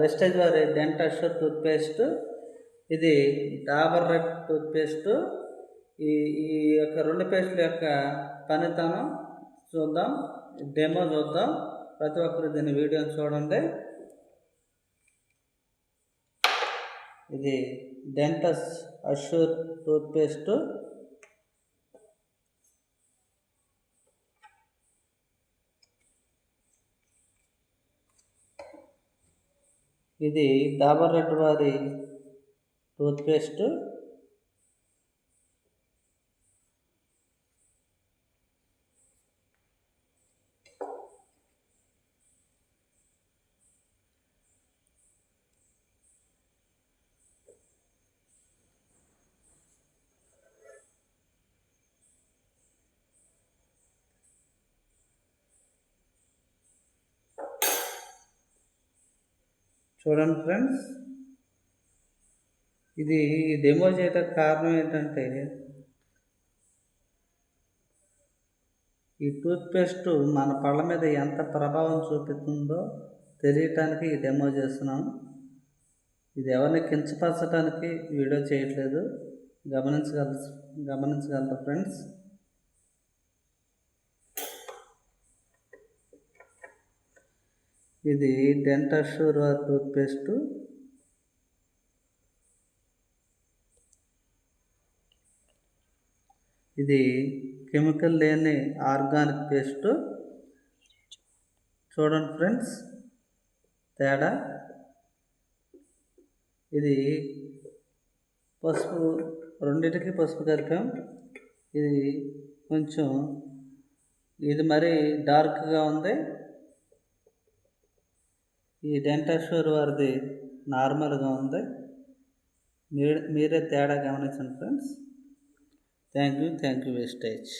Wastage వారి డెంటస్ toothpaste. ఇది Dabur red toothpaste. ఈ ఈ యొక్క రెండు పేస్టుల యొక్క పనితనం చూద్దాం డెమో చూద్దాం. ప్రతి ఒక్కరు దీని వీడియోని చూడండి. ఇది డెంటస్ అష్యూర్ టూత్పేస్ట్. ఇది డాబర్ రెడ్ వారి టూత్పేస్ట్. చూడండి ఫ్రెండ్స్. ఇది డెమో చేయడానికి కారణం ఏంటంటే ఈ టూత్పేస్ట్ మన పళ్ళ మీద ఎంత ప్రభావం చూపుతుందో తెలియటానికి ఈ డెమో చేస్తున్నాం. ఇది ఎవరిని కించపరచడానికి వీడియో చేయట్లేదు. గమనించగల గమనించగలరు ఫ్రెండ్స్. ఇది డెంటషూర్ టూత్పేస్ట్? ఇది కెమికల్ లేని ఆర్గానిక్ పేస్ట్. చూడండి ఫ్రెండ్స్ తేడా. ఇది పసుపు రెండింటికి పసుపు కలిపాం. ఇది కొంచెం ఇది మరీ డార్క్గా ఉంది. ఈ డెంటాషోర్ వారిది నార్మల్గా ఉంది. మీరే తేడా గమనించండి friends. Thank you thank you wastage.